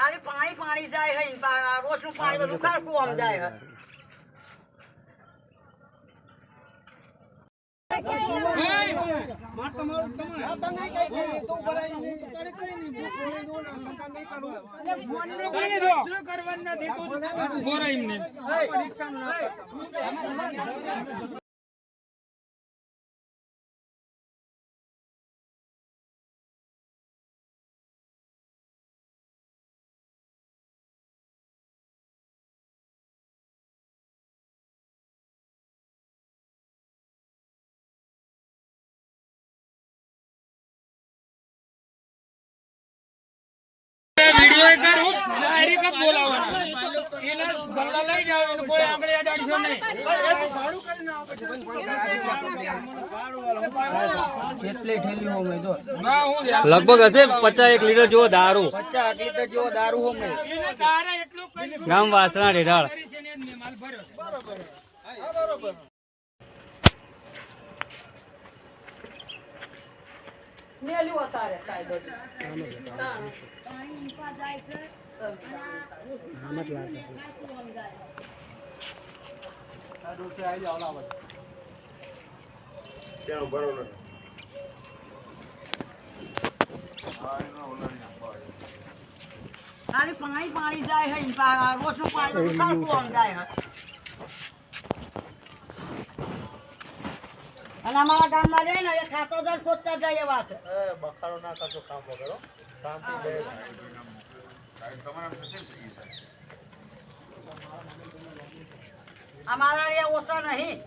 ખાલી પાણી પાણી જાય હે રોજનું પાણી બધું ખારકું આમ જાય હે વીડિયો કરું. ડાયરેક્ટ જ બોલાવવાના. એને ગલ્લા લઈ જાવ એને કોઈ આંગળી અડાડશો નહીં. કેટલી ઠેલી હોમે જો. ના હું લગભગ હશે પચાસ એક લીટર જેવો દારૂ. પચાસ લીટર જેવો દારૂ હોમે એને તારે એટલું કર્યું સાહેબ વાસણા ઢેઢાળ કરી છે માલ સાહેબ ખાલી પાણી પાણી જાય હે રોજનું પાણી જાય હે અને અમારા ગામમાં જાય ને એ ખાતો દર ખોદતા જાય એવા છે બખારો ના કરશો કામ વગર કામ અમારા એ ઓછા નહીં.